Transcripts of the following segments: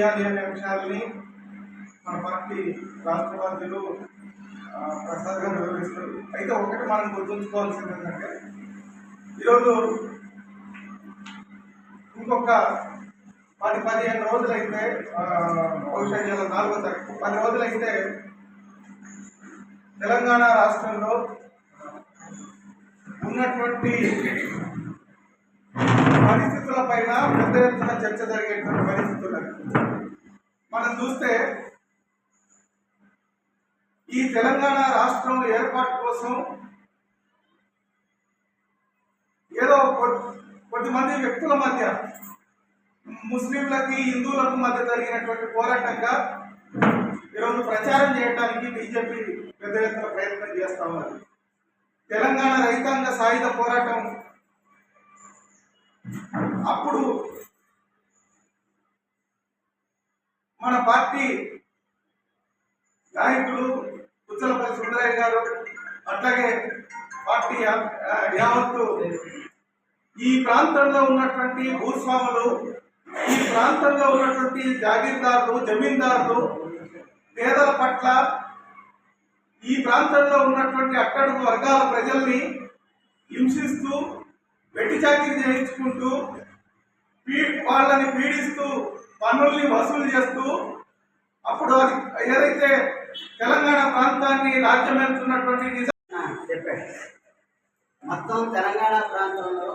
చేయాలి అనే విషయాల్ని మన పార్టీ రాష్ట్రవాదులు ప్రసాద్గా ఆ, ప్రసాద్ గారు వివరిస్తారు. అయితే ఒకటి మనం గుర్తుంచుకోవాల్సింది ఏంటంటే ఈరోజు ఇంకొక పది పదిహేను రోజులైతే బహుశా ఇవాళ నాలుగో తారీఖు పది రోజులైతే తెలంగాణ రాష్ట్రంలో ఉన్నటువంటి పరిస్థితుల పైన పెద్ద ఎత్తున చర్చ జరిగేటువంటి పరిస్థితులు. మనం చూస్తే ఈ తెలంగాణ రాష్ట్రం ఏర్పాటు కోసం ఏదో కొద్ది మంది వ్యక్తుల మధ్య ముస్లింలకి హిందువులకు మధ్య జరిగినటువంటి పోరాటంగా ఈరోజు ప్రచారం చేయడానికి బీజేపీ పెద్ద ఎత్తున ప్రయత్నం చేస్తా ఉన్నది. తెలంగాణ రైతాంగ సాయుధ పోరాటం అప్పుడు మన పార్టీ నాయకులు కుచ్చలపల్లి సుందరయ్య గారు అట్లాగే పార్టీ యావత్తు ఈ ప్రాంతంలో ఉన్నటువంటి భూస్వాములు ఈ ప్రాంతంలో ఉన్నటువంటి జాగీర్దారులు జమీందారులు పేదల పట్ల ఈ ప్రాంతంలో ఉన్నటువంటి అట్టడుగు వర్గాల ప్రజల్ని హింసిస్తూ వెట్టి చాకిరి చేయించుకుంటూ పీ వాళ్ళని పీడిస్తూ పన్నుల్ని వసూలు చేస్తూ అప్పుడు అది ఏదైతే తెలంగాణ ప్రాంతాన్ని రాజ్యమేలుతున్నటువంటి చెప్పాడు. మొత్తం తెలంగాణ ప్రాంతంలో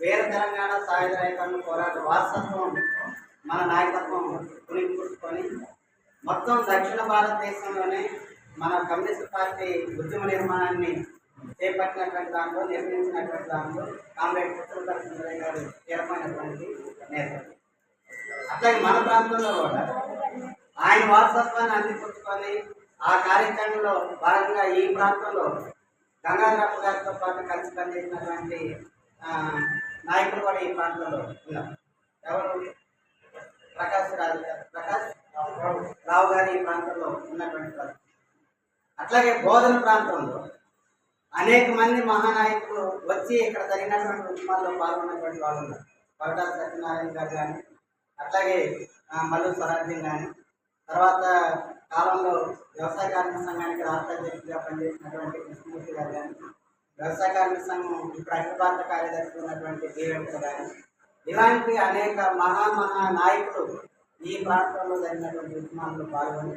వేరే తెలంగాణ సాయుధ రైతాంగ పోరాట వారసత్వం మన నాయకత్వం పుణిపుచ్చుకొని మొత్తం దక్షిణ భారతదేశంలోనే మన కమ్యూనిస్ట్ పార్టీ ఉద్యమ నిర్మాణాన్ని చేపట్టినటువంటి దాంట్లో నిర్మించినటువంటి దాంట్లో కామ్రేడ్ పుత్రుల గారు కీలకమైనటువంటి నేత. అట్లాగే మన ప్రాంతంలో కూడా ఆయన వారసత్వాన్ని అందిపుచ్చుకొని ఆ కార్యక్రమంలో భాగంగా ఈ ప్రాంతంలో గంగాధరప్ప గారితో పాటు కలిసి పనిచేసినటువంటి నాయకులు కూడా ఈ ప్రాంతంలో ఉన్నారు. ఎవరు? ప్రకాష్ రాజు గారు. ప్రకాష్ రావు గారు ఈ ప్రాంతంలో ఉన్నటువంటి వారు. అట్లాగే బోధన ప్రాంతంలో అనేక మంది మహానాయకులు వచ్చి ఇక్కడ జరిగినటువంటి ఉద్యమాల్లో పాల్గొన్నటువంటి వాళ్ళు ఉన్నారు. పగడాల సత్యనారాయణ గారు కానీ అట్లాగే ఆ, మల్లు స్వరాజ్యం కానీ తర్వాత కాలంలో వ్యవసాయ కార్మిక సంఘానికి రాష్ట్ర అధ్యక్షుడిగా పనిచేసినటువంటి కృష్ణమూర్తి గారు కానీ వ్యవసాయ కార్మిక సంఘం ఇప్పుడు అఖిల భారత కార్యదర్శి ఉన్నటువంటి దేవేంద్ర గారు ఇలాంటి అనేక మహా మహా నాయకులు ఈ ప్రాంతంలో జరిగినటువంటి ఉద్యమాల్లో పాల్గొని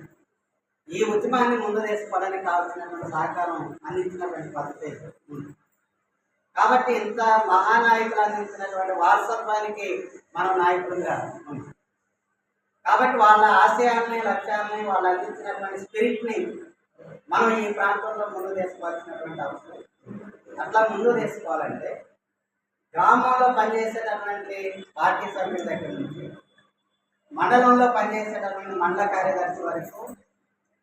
ఈ ఉద్యమాన్ని ముందు తీసుకోవడానికి కావాల్సినటువంటి సహకారం అందించినటువంటి పద్ధతి కాబట్టి ఇంత మహానాయకులు అందించినటువంటి వారసత్వానికి మనం నాయకులుగా కాబట్టి వాళ్ళ ఆశయాల్ని లక్ష్యాలని వాళ్ళు అందించినటువంటి స్పిరిట్ని మనం ఈ ప్రాంతంలో ముందు తీసుకోవాల్సినటువంటి అవసరం. అట్లా ముందు తీసుకోవాలంటే గ్రామంలో పనిచేసేటటువంటి పార్టీ సభ్యుల దగ్గర నుంచి మండలంలో పనిచేసేటటువంటి మండల కార్యదర్శి వరకు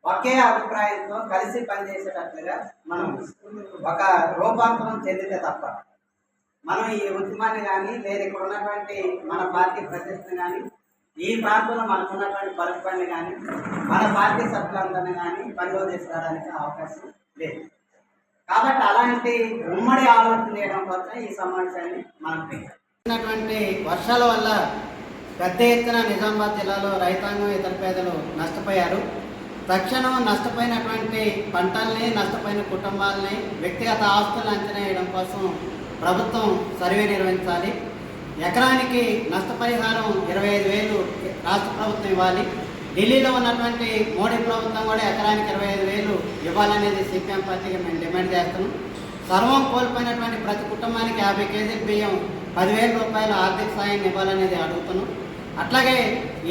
ఒకే అభిప్రాయంతో కలిసి పనిచేసేటట్లుగా మనం ఒక రూపాంతరం చెందితే తప్ప మనం ఈ ఉద్యమాన్ని కానీ లేదా ఇక్కడ ఉన్నటువంటి మన పార్టీ ప్రతిష్టని కానీ ఈ ప్రాంతంలో మనకు ఉన్నటువంటి పలుకుపడిని కానీ మన పార్టీ సభ్యులందరినీ కానీ పనిలో తీసుకురావడానికి అవకాశం లేదు. కాబట్టి అలాంటి ఉమ్మడి ఆలోచన చేయడం కోసం ఈ సమావేశాన్ని మనం పెట్టినటువంటి వర్షాల వల్ల పెద్ద ఎత్తున నిజామాబాద్ జిల్లాలో రైతాంగం ఇతర పేదలు నష్టపోయారు. తక్షణం నష్టపోయినటువంటి పంటల్ని నష్టపోయిన కుటుంబాలని వ్యక్తిగత ఆస్తులను అంచనా వేయడం కోసం ప్రభుత్వం సర్వే నిర్వహించాలి. ఎకరానికి నష్టపరిహారం ఇరవై ఐదు వేలు రాష్ట్ర ప్రభుత్వం ఇవ్వాలి. ఢిల్లీలో ఉన్నటువంటి మోడీ ప్రభుత్వం కూడా ఎకరానికి ఇరవై ఐదు వేలు ఇవ్వాలనేది సిపిఎం పార్టీకి మేము డిమాండ్ చేస్తున్నాం. సర్వం కోల్పోయినటువంటి ప్రతి కుటుంబానికి యాభై కేజీల బియ్యం పదివేల రూపాయల ఆర్థిక సాయాన్ని ఇవ్వాలనేది అడుగుతున్నాం. అట్లాగే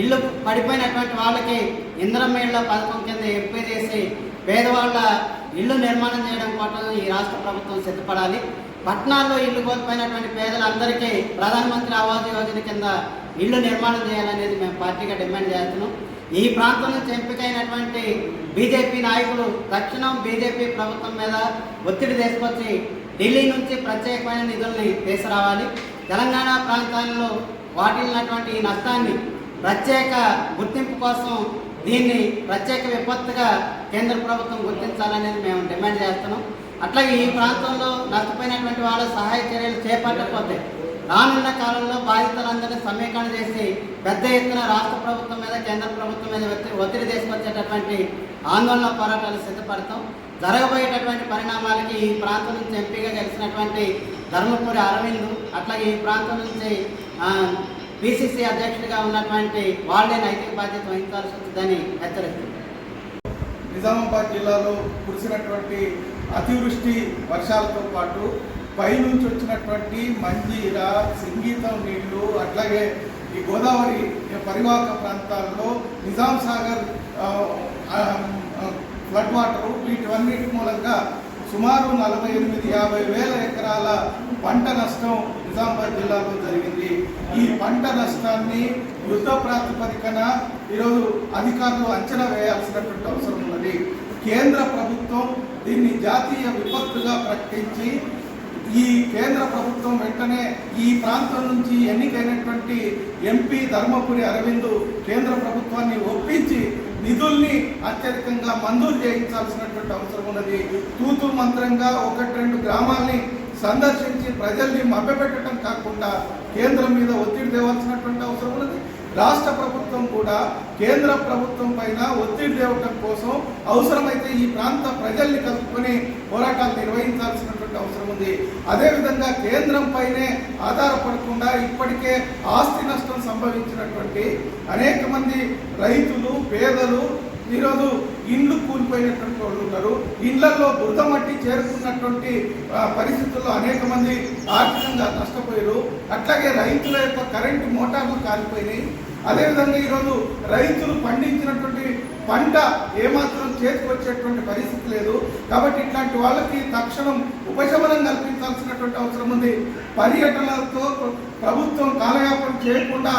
ఇల్లు పడిపోయినటువంటి వాళ్ళకి ఇంద్రం ఇళ్ళ పథకం కింద ఎంపిక చేసి పేదవాళ్ళ ఇల్లు నిర్మాణం చేయడం కోసం ఈ రాష్ట్ర ప్రభుత్వం సిద్ధపడాలి. పట్టణాల్లో ఇల్లు కోల్పోయినటువంటి పేదలందరికీ ప్రధానమంత్రి ఆవాస్ యోజన కింద ఇల్లు నిర్మాణం చేయాలనేది మేము పార్టీగా డిమాండ్ చేస్తున్నాం. ఈ ప్రాంతం నుంచి ఎంపికైనటువంటి బీజేపీ నాయకులు తక్షణం బీజేపీ ప్రభుత్వం మీద ఒత్తిడి తీసుకొచ్చి ఢిల్లీ నుంచి ప్రత్యేకమైన నిధుల్ని తీసుకురావాలి. తెలంగాణ ప్రాంతాల్లో వాటిల్లినటువంటి ఈ నష్టాన్ని ప్రత్యేక గుర్తింపు కోసం దీన్ని ప్రత్యేక విపత్తుగా కేంద్ర ప్రభుత్వం గుర్తించాలనేది మేము డిమాండ్ చేస్తున్నాం. అట్లాగే ఈ ప్రాంతంలో నష్టపోయినటువంటి వాళ్ళ సహాయ చర్యలు చేపట్టకపోతే రానున్న కాలంలో బాధితులందరినీ సమీకరణ చేసి పెద్ద ఎత్తున రాష్ట్ర ప్రభుత్వం మీద కేంద్ర ప్రభుత్వం మీద ఒత్తిడి తీసుకొచ్చేటటువంటి ఆందోళన పోరాటాలు సిద్ధపడతాం. జరగబోయేటటువంటి పరిణామాలకి ఈ ప్రాంతం నుంచి ఎంపీగా గెలిచినటువంటి ధర్మపురి అరవింద్ అట్లాగే ఈ ప్రాంతం నుంచి పిసిసి అధ్యక్షుడిగా ఉన్నటువంటి వాళ్ళే నైతిక బాధ్యత వహించాల్సి వచ్చిందని హెచ్చరిస్తుంది నిజామాబాద్ జిల్లాలో కురిసినటువంటి అతివృష్టి వర్షాలతో పాటు పైనుంచి వచ్చినటువంటి మంజీర సంగీతం నీళ్ళు అట్లాగే ఈ గోదావరి పరివాహక ప్రాంతాల్లో నిజాం సాగర్ ఫ్లడ్ వాటర్ వీటివన్నిటి మూలంగా సుమారు నలభై ఎనిమిది యాభై వేల ఎకరాల పంట నష్టం నిజామాబాద్ జిల్లాలో జరిగింది. ఈ పంట నష్టాన్ని యుద్ధ ప్రాతిపదికన ఈరోజు అధికారులు అంచనా వేయాల్సినటువంటి అవసరం ఉన్నది. కేంద్ర ప్రభుత్వం దీన్ని జాతీయ విపత్తుగా ప్రకటించి ఈ కేంద్ర ప్రభుత్వం వెంటనే ఈ ప్రాంతం నుంచి ఎన్నికైనటువంటి ఎంపీ ధర్మపురి అరవింద్ కేంద్ర ప్రభుత్వాన్ని ఒప్పించి నిధుల్ని అత్యధికంగా మంజూరు చేయించాల్సినటువంటి అవసరం ఉన్నది. తూతు మంత్రంగా ఒకటి రెండు గ్రామాల్ని సందర్శించి ప్రజల్ని మభ్యపెట్టడం కాకుండా కేంద్రం మీద ఒత్తిడి తేవాల్సినటువంటి అవసరం ఉన్నది. రాష్ట్ర ప్రభుత్వం కూడా కేంద్ర ప్రభుత్వం పైన ఒత్తిడి తేవటం కోసం అవసరమైతే ఈ ప్రాంత ప్రజల్ని కలుపుకొని పోరాటాలు నిర్వహించాల్సినటువంటి అవసరం ఉంది. అదేవిధంగా కేంద్రం పైనే ఆధారపడకుండా ఇప్పటికే ఆస్తి నష్టం సంభవించినటువంటి అనేక మంది రైతులు పేదలు ఈరోజు ఇండ్లు కూలిపోయినటువంటి వాళ్ళు ఉన్నారు ఇండ్లలో బురద మట్టి చేరుకున్నటువంటి పరిస్థితుల్లో అనేక మంది ఆర్థికంగా నష్టపోయారు. అట్లాగే రైతుల యొక్క కరెంటు మోటార్లు కాలిపోయినాయి. అదేవిధంగా ఈరోజు రైతులు పండించినటువంటి పంట ఏమాత్రం చేతికొచ్చేటువంటి పరిస్థితి లేదు. కాబట్టి ఇట్లాంటి వాళ్ళకి తక్షణం ఉపశమనం కల్పించాల్సినటువంటి అవసరం ఉంది. పర్యటనలతో ప్రభుత్వం కాలయాపన చేయకుండా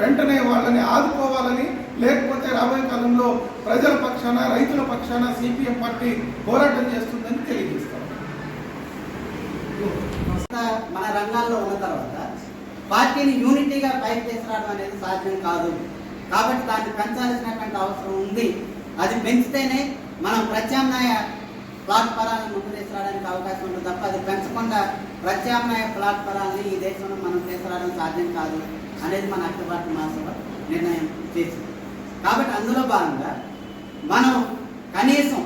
వెంటనే వాళ్ళని ఆదుకోవాలని లేకపోతే రాబోయే కాలంలో ప్రజల పక్షాన రైతుల పక్షాన సిపిఎం పార్టీ పోరాటం చేస్తుందని తెలియజేస్తాం. మన రంగాల్లో ఉన్న తర్వాత పార్టీని యూనిటీగా పైకి తీసుకురావడం అనేది సాధ్యం కాదు. కాబట్టి దాన్ని పెంచాల్సినటువంటి అవసరం ఉంది. అది పెంచితేనే మనం ప్రత్యామ్నాయ ప్లాట్ఫారాలను ముందు తీసుకురావడానికి అవకాశం ఉంటుంది తప్ప అది పెంచకుండా ప్రత్యామ్నాయ ప్లాట్ఫారాలని ఈ దేశంలో మనం తీసుకురావడం సాధ్యం కాదు అనేది మన అఖిల భారత మహాసభ నిర్ణయం చేసింది. కాబట్టి అందులో భాగంగా మనం కనీసం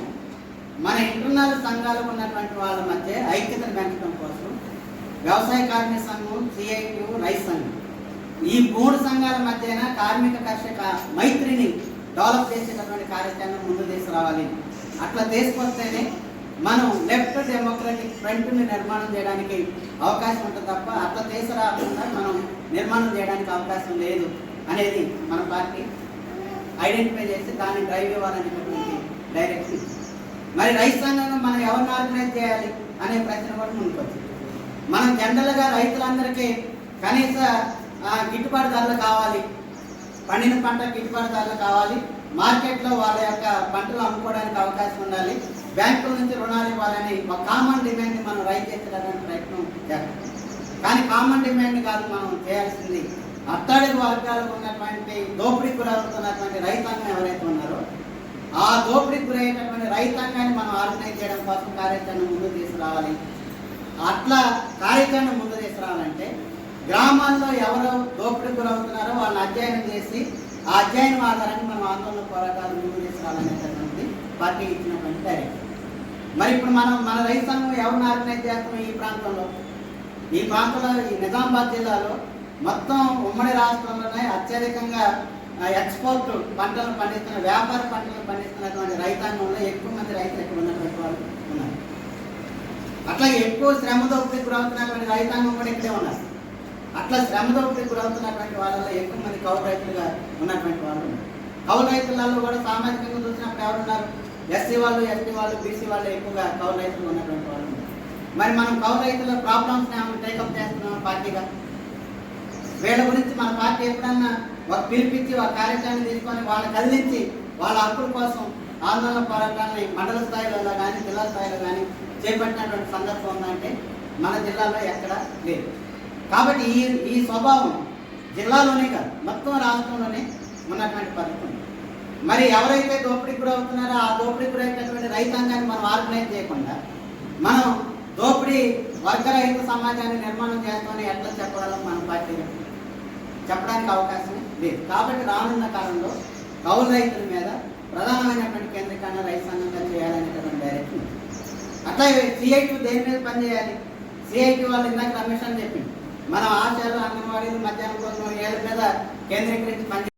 మన ఇంటర్నల్ సంఘాలకు ఉన్నటువంటి వాళ్ళ మధ్య ఐక్యతను పెంచడం కోసం వ్యవసాయ కార్మిక సంఘం సిఐటి ఈ మూడు సంఘాల మధ్యన కార్మిక కర్షక మైత్రిని డెవలప్ చేసేటటువంటి కార్యక్రమం ముందు తీసుకురావాలి. అట్లా తీసుకొస్తేనే మనం లెఫ్ట్ డెమోక్రటిక్ ఫ్రంట్ని నిర్మాణం చేయడానికి అవకాశం ఉంటుంది తప్ప అట్లా తీసుకురాకుండా మనం నిర్మాణం చేయడానికి అవకాశం లేదు అనేది మన పార్టీ ఐడెంటిఫై చేసి దాన్ని డ్రైవ్ ఇవ్వాలనేటటువంటి డైరెక్షన్. మరి రైతు సంఘంగా మనం ఎవరిని ఆర్గనైజ్ చేయాలి అనే ప్రశ్న కూడా ముందుకు వచ్చింది మనం జనరల్గా రైతులందరికీ కనీస గిట్టుబాటు ధరలు కావాలి. పండిన పంట గిట్టుబాటు ధరలు కావాలి. మార్కెట్లో వాళ్ళ యొక్క పంటలు అమ్ముకోవడానికి అవకాశం ఉండాలి. బ్యాంకుల నుంచి రుణాలు ఇవ్వాలని ఒక కామన్ డిమాండ్ని మనం రైతు చేసేటటువంటి ప్రయత్నం చేస్తాం కానీ కామన్ డిమాండ్ కాదు మనం చేయాల్సింది. అత్తాడి వర్గాలకు ఉన్నటువంటి దోపిడీ గురవుతున్నటువంటి రైతాంగం ఎవరైతే ఉన్నారో ఆ దోపిడీకి గురయ్యేటటువంటి రైతాంగాన్ని మనం ఆర్గనైజ్ చేయడం కోసం కార్యాచరణ ముందు తీసుకురావాలి. అట్లా కార్యాచరణ ముందు తీసుకురావాలంటే గ్రామాల్లో ఎవరు దోపిడీ గురవుతున్నారో వాళ్ళని అధ్యయనం చేసి ఆ అధ్యయనం ఆధారంగా మనం ఆందోళన పోరాటాలు ముందు తీసుకురావాలనేటటువంటి పార్టీ ఇచ్చినటువంటి డైరెక్షన్ మరి ఇప్పుడు మనం మన రైతు సంఘం ఎవరిని ఆర్గనైజ్ చేస్తున్నాం ఈ ప్రాంతంలో? ఈ ప్రాంతంలో ఈ నిజామాబాద్ జిల్లాలో మొత్తం ఉమ్మడి రాష్ట్రంలోనే అత్యధికంగా ఎక్స్పోర్ట్ పంటలు పండిస్తున్న వ్యాపార పంటలు పండిస్తున్నటువంటి రైతాంగంలో ఎక్కువ మంది రైతులు ఎక్కువ ఉన్నటువంటి వాళ్ళు ఉన్నారు. అట్లా ఎక్కువ శ్రమ దోపిడీకి గురవుతున్నటువంటి రైతాంగం కూడా ఇక్కడే ఉన్నారు. అట్లా శ్రమ గురవుతున్నటువంటి వాళ్ళలో ఎక్కువ మంది కౌలు రైతులుగా ఉన్నటువంటి వాళ్ళు. ఉన్నారు కౌలు రైతులలో కూడా సామాజికంగా చూసినప్పుడు ఎవరున్నారు? ఎస్సీ వాళ్ళు ఎస్టీ వాళ్ళు బీసీ వాళ్ళు ఎక్కువగా కౌలు రైతులు ఉన్నటువంటి వాళ్ళు. మరి మనం కౌలు రైతుల ప్రాబ్లమ్స్ టేకప్ చేస్తున్నాం పార్టీగా? వీళ్ళ గురించి మన పార్టీ ఎప్పుడన్నా ఒక పిలిపించి ఒక కార్యక్రమం తీసుకొని వాళ్ళని కదిలించి వాళ్ళ హక్కుల కోసం ఆందోళన పోరాటాన్ని మండల స్థాయిలో కానీ జిల్లా స్థాయిలో కానీ చేపట్టినటువంటి సందర్భం ఉందంటే మన జిల్లాలో ఎక్కడ లేదు. కాబట్టి ఈ ఈ స్వభావం జిల్లాలోనే కాదు మొత్తం రాష్ట్రంలోనే ఉన్నటువంటి పరిస్థితి. మరి ఎవరైతే దోపిడీకి గురవుతున్నారో ఆ దోపిడీకి గురైనటువంటి రైతాంగాన్ని మనం ఆర్గనైజ్ చేయకుండా మనం దోపిడీ వర్గరహిత సమాజాన్ని నిర్మాణం చేస్తామని ఎట్లా చెప్పగలం మన పార్టీ చెప్పడానికి అవకాశం లేదు. కాబట్టి రానున్న కాలంలో కౌలు రైతుల మీద ప్రధానమైనటువంటి కేంద్రీకరణ రైతు సంఘంగా చేయాలనేటువంటి డైరెక్షన్ అట్లా అట్లాగే సిఐటి దేని మీద పనిచేయాలి? సిఐటి వాళ్ళు ఇందాక రమేష్ అని చెప్పింది మనం ఆశయాలు అంగన్వాడీలు మధ్యాహ్నం కోసం ఏళ్ళ మీద కేంద్రీకరించి పని